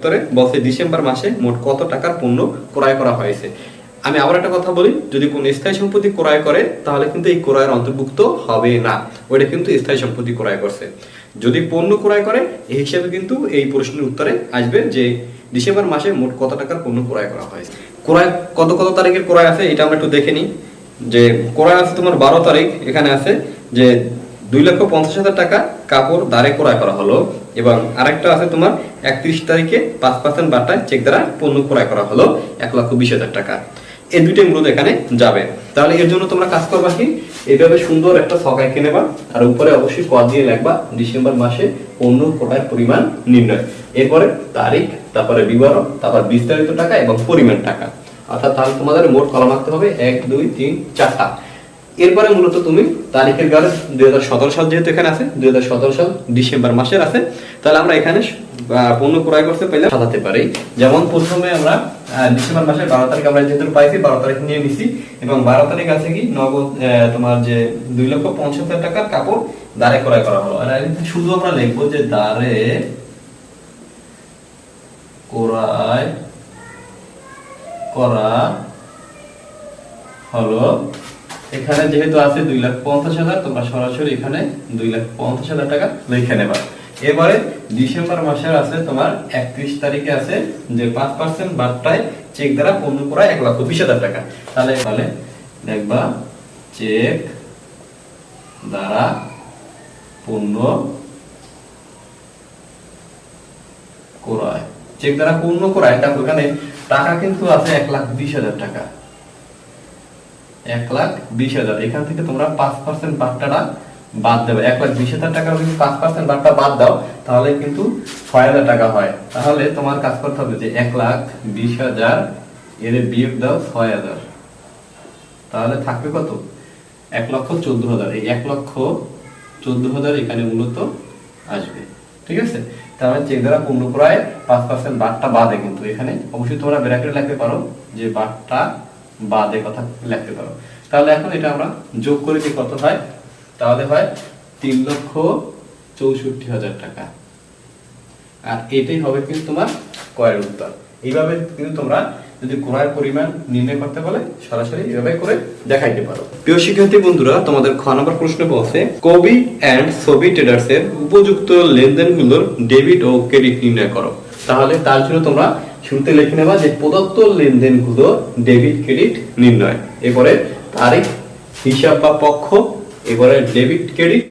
উত্তরে বলছে ডিসেম্বর মাসে মোট কত টাকার পণ্য ক্রয় করা হয়েছে? আমি আবার একটা কথা বলি, যদি কোনো স্থায়ী সম্পত্তি ক্রয় করে, তাহলে কিন্তু এই ক্রয়ের অন্তর্ভুক্ত হবে না। ওইটা কিন্তু স্থায়ী সম্পত্তি ক্রয় করছে। যদি পণ্য ক্রয় করে, এই হিসাবে কিন্তু এই প্রশ্নের উত্তরে আসবে যে ডিসেম্বর মাসে মোট কত টাকার পণ্য ক্রয় করা হয়েছে। ক্রয়, কত কত তারিখের ক্রয় আছে, এটা আমরা একটু দেখে নিই। যে ক্রয় আছে তোমার বারো তারিখ, এখানে আছে যে দুই লক্ষ পঞ্চাশ হাজার টাকা কাপড় দাঁড়ে ক্রয় করা হলো এবং আরেকটা আছে তোমার একত্রিশ তারিখে পাঁচ পার্সেন্ট বাটায় চেক দ্বারা পণ্য ক্রয় করা হলো এক লক্ষ বিশ হাজার টাকা। এই দুইটাই মূলত এখানে যাবে। তাহলে এর জন্য তোমরা কাজ করবা কি? এইভাবে সুন্দর একটা ছকায় কিনে নেবা আর উপরে অবশ্যই ক দিয়ে লিখবা ডিসেম্বর মাসে পণ্য ক্রয়ের পরিমাণ নির্ণয়। এরপরে তারিখ, তারপরে বিবরণ, তারপর বিস্তারিত টাকা এবং পরিমাণ টাকা। অর্থাৎ তাহলে তোমাদের মোট কলম আঁকতে হবে এক, দুই, তিন, চারটা। এরপরে মূলত তুমি তারিখের গালে দুই হাজার সতেরো সাল যেহেতু এখানে আছে, দুই হাজার সতেরো সাল ডিসেম্বর মাসের আছে, তাহলে আমরা এখানে পণ্য ক্রয় করতে পারলে সাজাতে পারি। যেমন প্রথমে আমরা ডিসেম্বর মাসের বারো তারিখ আমরা যেহেতু পাইছি, বারো তারিখ নিয়ে নিছি, এবং বারো তারিখ আছে কি, নগদ তোমার যে দুই লক্ষ পঞ্চাশ টাকার কাপড় দাঁড়ে ক্রয় করা হলো। আর শুধু আমরা লিখব যে দাঁড়ে ক্রয় করা হলো এখানে যেহেতু আছে দুই লাখ পঞ্চাশ হাজার, তোমরা সরাসরি এখানে দুই লাখ পঞ্চাশ হাজার টাকা লিখে নেবা। এবারে ডিসেম্বর মাসের আছে তোমার একত্রিশ তারিখে আছে যে পাঁচ পার্সেন্ট বার্তায় চেক দ্বারা পণ্য করা এক লক্ষ বিশ হাজার টাকা। তাহলে তাহলে দেখবা চেক দ্বারা পণ্য ক্রয়। চেক দ্বারা পূর্ণ ক্রয়, দেখো এখানে টাকা কিন্তু আছে এক লাখ বিশ হাজার টাকা। এক লাখ বিশ হাজার। এখান থেকে তোমরা পাঁচ পার্সেন্ট বার্তাটা বাদ দেবে। এক লাখ বিশ হাজার টাকা যদি পাঁচ পার্সেন্ট বার্তা বাদ দাও, তাহলে কিন্তু ছয় হাজার টাকা হয়। তাহলে তোমার কাজ করতে হবে যে এক লাখ বিশ হাজার, এর বিয়োগ দাও ছয় হাজার। তাহলে থাকবে কত? এক লক্ষ চোদ্দ হাজার। এই এক লক্ষ চোদ্দ হাজার এখানে মূলত আসবে। ঠিক আছে? তাহলে চেক দ্বারা পূর্ণ ক্রয় পাঁচ পার্সেন্ট বারটা বাদে কিন্তু। এখানে অবশ্যই তোমরা ব্র্যাকেটে লিখতে পারো যে বারটা বাদে কথা লিখতে পারো। তাহলে এখন এটা আমরা যোগ করে যে কত হয়? তাহলে হয় তিন লক্ষ চৌষট্টি হাজার টাকা। আর এটাই হবে কিন্তু তোমার ক্রয়ের উত্তর। এইভাবে কিন্তু তোমরা যদি ক্রয়ের পরিমাণ নির্ণয় করতে বলে, সরাসরি এইভাবে করে দেখাইতে পারো। প্রিয় শিক্ষার্থী বন্ধুরা, তোমাদের খ নম্বর প্রশ্ন বলছে, কবি অ্যান্ড ছবি ট্রেডার্স এর উপযুক্ত লেনদেন লেনদেনগুলোর ডেবিট ও ক্রেডিট নির্ণয় করো। তাহলে তার জন্য তোমরা শুরুতে লিখে নেবা যে প্রদত্ত লেনদেনগুলো ডেবিট, ক্রেডিট, নির্ণয়। এরপরে তারিখ, হিসাব বা পক্ষ, এবারে ডেবিট, ক্রেডিট।